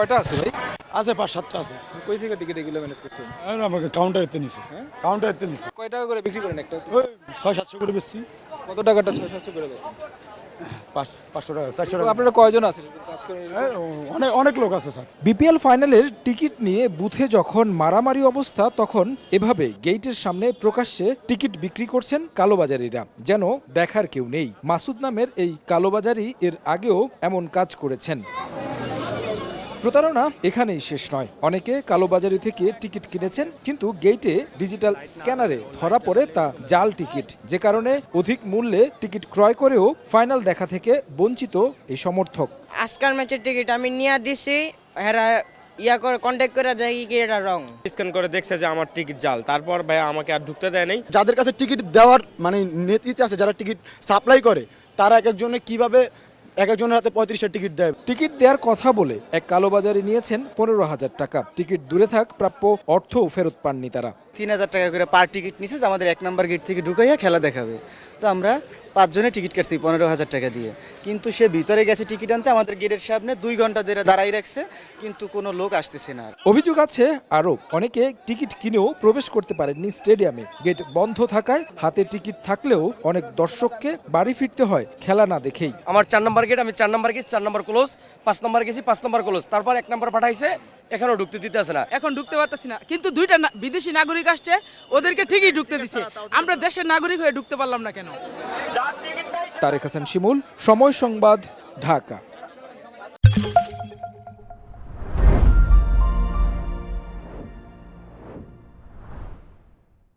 কয়টা আছে ভাই? আছে পাঁচ সাতটা আছে। কই থেকে টিকিট এগুলো ম্যানেজ করছেন? আর আমাকে কাউন্টারেতে নিছে। কাউন্টারেতে নিছে। কয় টাকা করে বিক্রি করেন একটা? ওই ছয় সাতশো করে বেশি কত টাকাটা ছয় সাতশো করে পাঁচ পাঁচশো টাকা চারশো টাকা। আপনারা কয়জন আছেন? হ্যাঁ, অনেক লোক আছে স্যার। বিপিএল ফাইনালের টিকিট নিয়ে বুথে যখন মারামারি অবস্থা তখন এভাবে গেইটের সামনে প্রকাশ্যে টিকিট বিক্রি করছেন কালোবাজারিরা যেন দেখার কেউ নেই। মাসুদ নামের এই কালোবাজারি এর আগেও এমন কাজ করেছেন। প্রতারণা এখানেই শেষ নয়। অনেকে কালোবাজারি থেকে টিকিট কিনেছেন কিন্তু গেইটে ডিজিটাল স্ক্যানারে ধরা পড়ে তা জাল টিকিট। যে কারণে অধিক মূল্যে টিকিট ক্রয় করেও ফাইনাল দেখা থেকে বঞ্চিত এই সমর্থক। আজকাল ম্যাচের টিকিট আমি নিয়ে দিছি হেরা ইয়া করে কন্ট্যাক্ট করে দেখি কি এটা রং। স্ক্যান করে দেখছে যে আমার টিকিট জাল। তারপর ভাইয়া আমাকে আর ঢুকতে দেয় নাই। যাদের কাছে টিকিট দেওয়ার মানে নেতৃত্বে আছে যারা টিকিট সাপ্লাই করে তারা এক একজনে কীভাবে এক একজনের হাতে পঁয়ত্রিশটা টিকিট দেয়। টিকিট দেওয়ার কথা বলে এক কালোবাজারি নিয়েছেন পনেরো হাজার টাকা। টিকিট দূরে থাক প্রাপ্য অর্থও ফেরত পাননি তারা। তিন হাজার টাকা করে পার টিকিট নিছে আমাদের এক নম্বর গেট থেকে ঢুকাইয়া খেলা দেখাবে। তো আমরা পাঁচজনে টিকিট কাটছি পনেরো হাজার টাকা দিয়ে। কিন্তু সে ভিতরে গেছে টিকিট আনতে আমাদের গেটের সামনে দুই ঘণ্টা ধরে দাঁড়াই রাখছে কিন্তু কোনো লোক আসতেছে না অভিযোগ আছে আরও অনেকে টিকিট কিনেও প্রবেশ করতে পারেননি স্টেডিয়ামে। গেট বন্ধ থাকায় হাতে টিকিট থাকলেও অনেক দর্শককে বাড়ি ফিরতে হয় খেলা না দেখেই। আমার চার নম্বর গেট আমি চার নম্বর গেছি চার নম্বর ক্লোজ পাঁচ নম্বর গেছি পাঁচ নম্বর ক্লোজ। তারপর এক নম্বর পাঠাইছে এখনও ঢুকতে দিতে আছে না। এখন ঢুকতে পারতেছি না। কিন্তু দুইটা না- বিদেশি নাগরিক আসছে ওদেরকে ঠিকই ঢুকতে দিছে। আমরা দেশের নাগরিক হয়ে ঢুকতে পারলাম না কেন? তারেক হাসান শিমুল সময় সংবাদ ঢাকা।